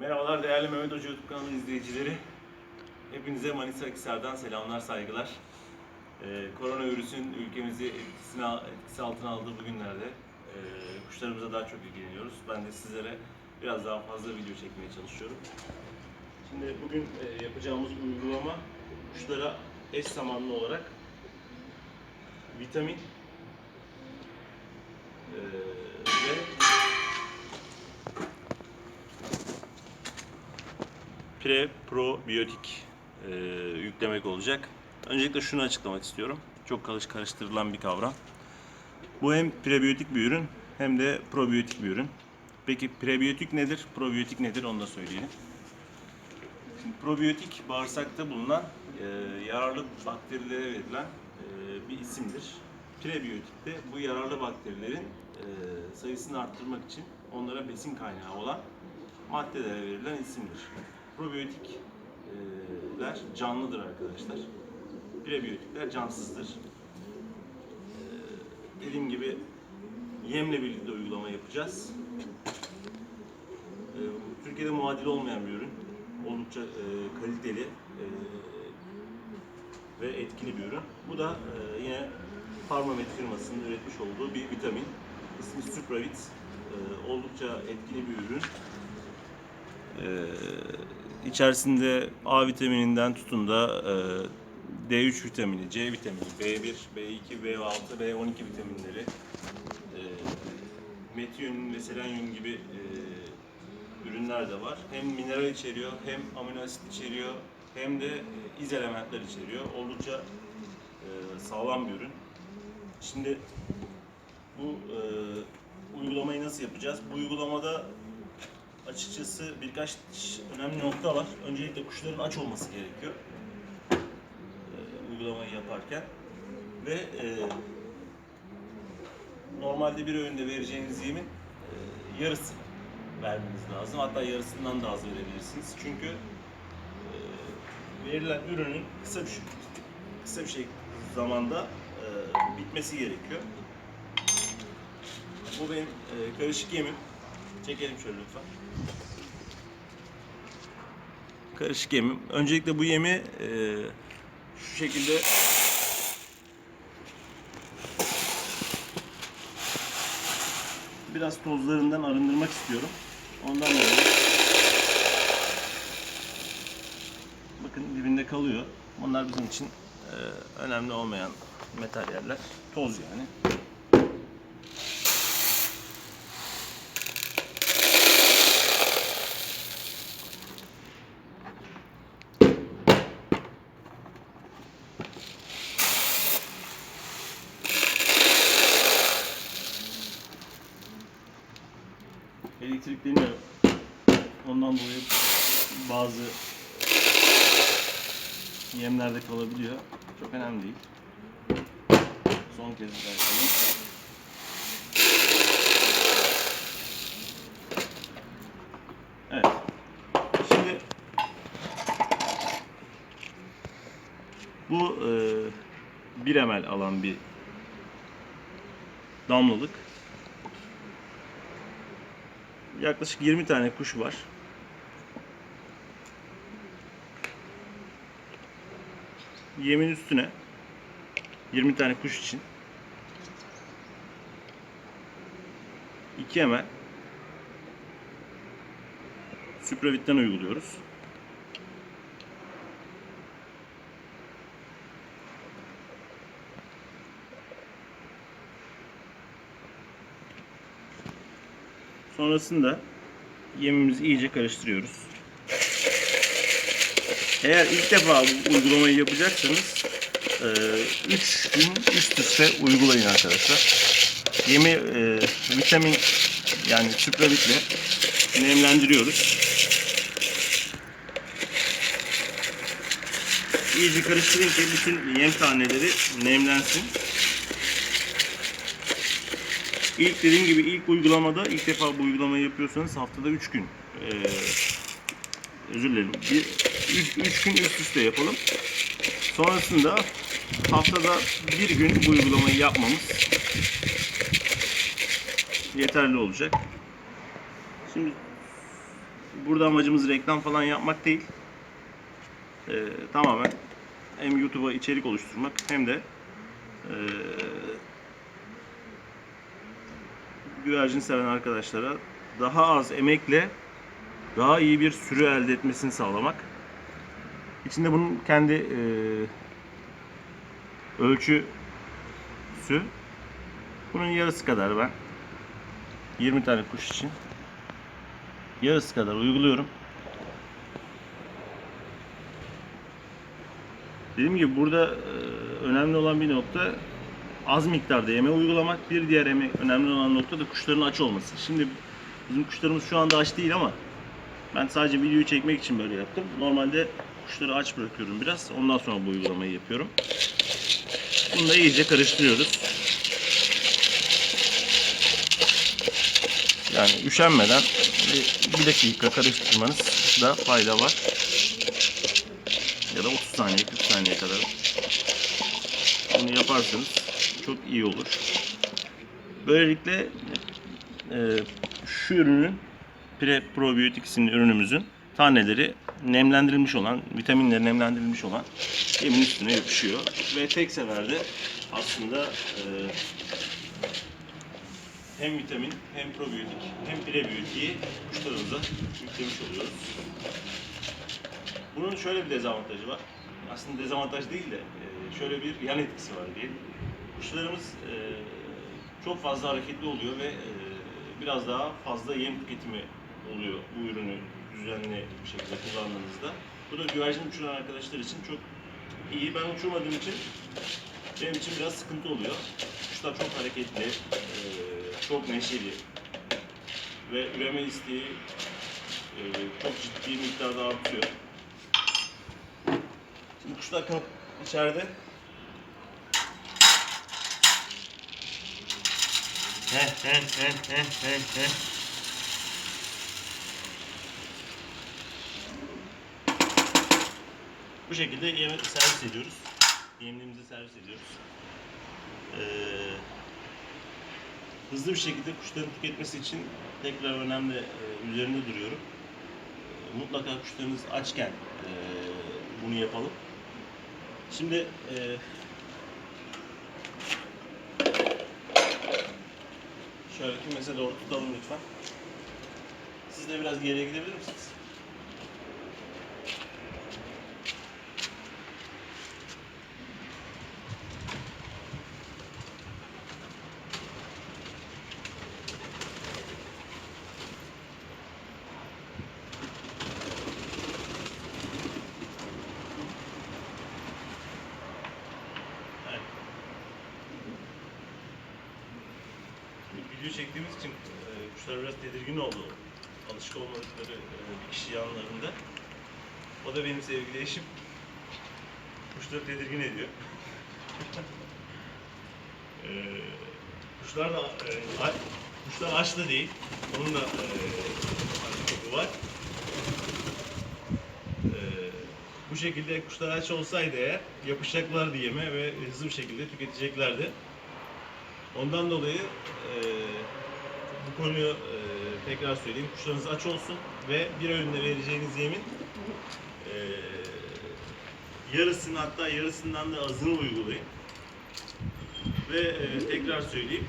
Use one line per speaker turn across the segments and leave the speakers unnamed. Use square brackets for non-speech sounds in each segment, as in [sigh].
Merhabalar değerli Mehmet Hoca YouTube kanalı izleyicileri. Hepinize Manisa Akhisar'dan selamlar, saygılar. Ee, koronavirüsün ülkemizi etkisine, etkisi altına aldığı bu günlerde e, kuşlarımıza daha çok ilgileniyoruz. Ben de sizlere biraz daha fazla video çekmeye çalışıyorum. Şimdi bugün e, yapacağımız uygulama kuşlara eş zamanlı olarak vitamin e, ve pre probiyotik e, yüklemek olacak. Öncelikle şunu açıklamak istiyorum. Çok karış karıştırılan bir kavram. Bu hem prebiyotik bir ürün hem de probiyotik bir ürün. Peki prebiyotik nedir, probiyotik nedir onu da söyleyelim. Şimdi probiyotik bağırsakta bulunan e, yararlı bakterilere verilen e, bir isimdir. Prebiyotik de bu yararlı bakterilerin e, sayısını arttırmak için onlara besin kaynağı olan maddelere verilen isimdir. Probiyotikler canlıdır arkadaşlar. Prebiyotikler cansızdır. E, dediğim gibi yemle birlikte uygulama yapacağız. E, Türkiye'de muadili olmayan bir ürün. Oldukça e, kaliteli e, ve etkili bir ürün. Bu da e, yine Pharmamed firmasının üretmiş olduğu bir vitamin. İsmi Supravit. Oldukça etkili bir ürün. E, içerisinde A vitamininden tutun da e, D3 vitamini, C vitamini, B1, B2, B6, B12 vitaminleri, e, metyonün ve selenyum gibi e, ürünler de var. Hem mineral içeriyor, hem amino asit içeriyor, hem de e, iz elementler içeriyor. Oldukça e, sağlam bir ürün. Şimdi bu e, uygulamayı nasıl yapacağız? Bu uygulamada açıkçası birkaç önemli nokta var. Öncelikle kuşların aç olması gerekiyor. E, uygulamayı yaparken ve e, normalde bir öğünde vereceğiniz yemin e, yarısı vermeniz lazım. Hatta yarısından da az verebilirsiniz. Çünkü e, verilen ürünün kısa bir şey, kısa bir şey zamanda e, bitmesi gerekiyor. Bu benim e, karışık yemim. Çekelim şöyle lütfen. Karışık yemim. Öncelikle bu yemi e, şu şekilde biraz tozlarından arındırmak istiyorum. Ondan dolayı bakın dibinde kalıyor. Bunlar bizim için e, önemli olmayan materyaller. Toz yani. Elektrikleniyor. Ondan dolayı bazı yemlerde kalabiliyor. Çok önemli değil. Son kez daha. Evet. Şimdi bu e, 1 ml alan bir damlalık. Yaklaşık 20 tane kuş var. Yemin üstüne 20 tane kuş için 2 ml Supravit'ten uyguluyoruz. Sonrasında yemimizi iyice karıştırıyoruz. Eğer ilk defa bu uygulamayı yapacaksanız 3 gün üst üste uygulayın arkadaşlar. Yemi e, vitamin yani süpravitle nemlendiriyoruz. İyice karıştırın ki bütün yem taneleri nemlensin. İlk dediğim gibi ilk uygulamada ilk defa bu uygulamayı yapıyorsanız haftada 3 gün e, özür dilerim. 3 gün üst üste yapalım. Sonrasında haftada bir gün bu uygulamayı yapmamız yeterli olacak. Şimdi burada amacımız reklam falan yapmak değil. Ee, tamamen hem YouTube'a içerik oluşturmak hem de güvercin seven arkadaşlara daha az emekle daha iyi bir sürü elde etmesini sağlamak. İçinde bunun kendi e, ölçüsü bunun yarısı kadar ben 20 tane kuş için yarısı kadar uyguluyorum. Dediğim gibi burada e, önemli olan bir nokta az miktarda yeme uygulamak. Bir diğer eme, önemli olan nokta da kuşların aç olması. Şimdi bizim kuşlarımız şu anda aç değil ama ben sadece videoyu çekmek için böyle yaptım. Normalde kuşları aç bırakıyorum biraz. Ondan sonra bu uygulamayı yapıyorum. Bunu da iyice karıştırıyoruz. Yani üşenmeden bir dakika karıştırmanızda fayda var. Ya da 30 saniye, 40 saniye kadar bunu yaparsanız çok iyi olur. Böylelikle e, şu ürünün Pre Probiotik isimli ürünümüzün taneleri nemlendirilmiş olan, vitaminleri nemlendirilmiş olan yemin üstüne yapışıyor. Ve tek seferde aslında e, hem vitamin, hem probiyotik, hem prebiyotiği kuşlarımıza yüklemiş oluyoruz. Bunun şöyle bir dezavantajı var. Aslında dezavantaj değil de e, şöyle bir yan etkisi var diye. Kuşlarımız e, çok fazla hareketli oluyor ve e, biraz daha fazla yem tüketimi oluyor bu ürünü düzenli bir şekilde kullandığınızda. Bu da güvercin uçuran arkadaşlar için çok iyi. Ben uçurmadığım için benim için biraz sıkıntı oluyor. Kuşlar çok hareketli, e, çok neşeli ve üreme isteği e, çok ciddi miktarda artıyor. Şimdi kuşlar içeride. Bu şekilde yeme servis ediyoruz. Yemliğimizi servis ediyoruz. Ee, hızlı bir şekilde kuşların tüketmesi için tekrar önemli e, üzerinde duruyorum. E, mutlaka kuşlarınız açken e, bunu yapalım. Şimdi e, şöyle kümese doğru tutalım lütfen. Siz de biraz geriye gidebilir misiniz? Evet. Şimdi video çektiğimiz için e, kuşlar biraz tedirgin oldu. Alışık olmadıkları e, bir kişi yanlarında. O da benim sevgili eşim. Kuşları tedirgin ediyor. [laughs] e, kuşlar da kuşlar aç da değil. Onun da e, var. Bu şekilde kuşlar aç olsaydı eğer yapışacaklardı yeme ve hızlı bir şekilde tüketeceklerdi. Ondan dolayı e, bu konuyu e, tekrar söyleyeyim. Kuşlarınız aç olsun ve bir öğünde vereceğiniz yemin e, yarısını hatta yarısından da azını uygulayın. Ve e, tekrar söyleyeyim.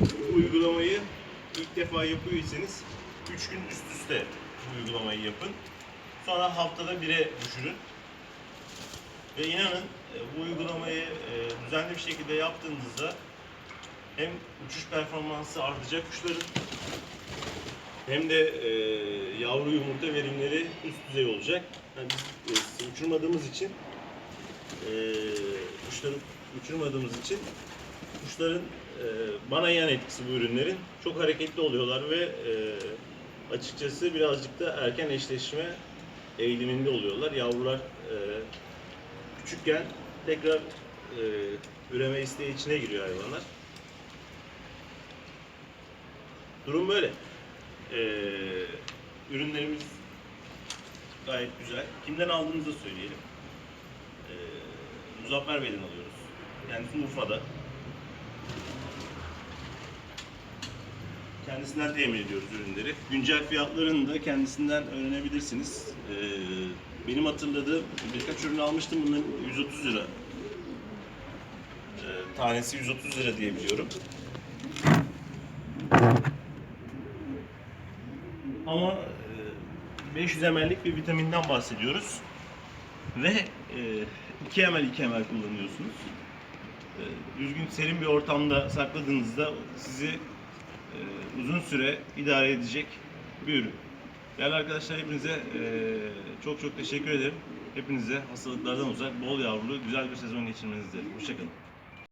Bu uygulamayı ilk defa yapıyorsanız 3 gün üst üste bu uygulamayı yapın. Sonra haftada bire düşürün. Ve inanın bu uygulamayı e, düzenli bir şekilde yaptığınızda hem uçuş performansı artacak kuşların hem de e, yavru yumurta verimleri üst düzey olacak. Yani biz e, uçurmadığımız için e, kuşları uçurmadığımız için kuşların e, bana yan etkisi bu ürünlerin çok hareketli oluyorlar ve e, açıkçası birazcık da erken eşleşme eğiliminde oluyorlar. Yavrular e, küçükken tekrar e, üreme isteği içine giriyor hayvanlar. Durum böyle. E, ürünlerimiz gayet güzel. Kimden aldığımızı söyleyelim. E, Muzaffer Bey'den alıyoruz. Kendisi Urfa'da. Kendisinden temin ediyoruz ürünleri. Güncel fiyatlarını da kendisinden öğrenebilirsiniz. Ee, benim hatırladığım birkaç ürün almıştım. Bunların 130 lira. Ee, tanesi 130 lira diye biliyorum. Ama e, 500 ml'lik bir vitaminden bahsediyoruz. Ve e, 2 ml 2 ml kullanıyorsunuz. E, Düzgün serin bir ortamda sakladığınızda sizi e, uzun süre idare edecek bir ürün. Değerli arkadaşlar hepinize e, çok çok teşekkür ederim. Hepinize hastalıklardan uzak, bol yavrulu, güzel bir sezon geçirmenizi dilerim. Hoşçakalın.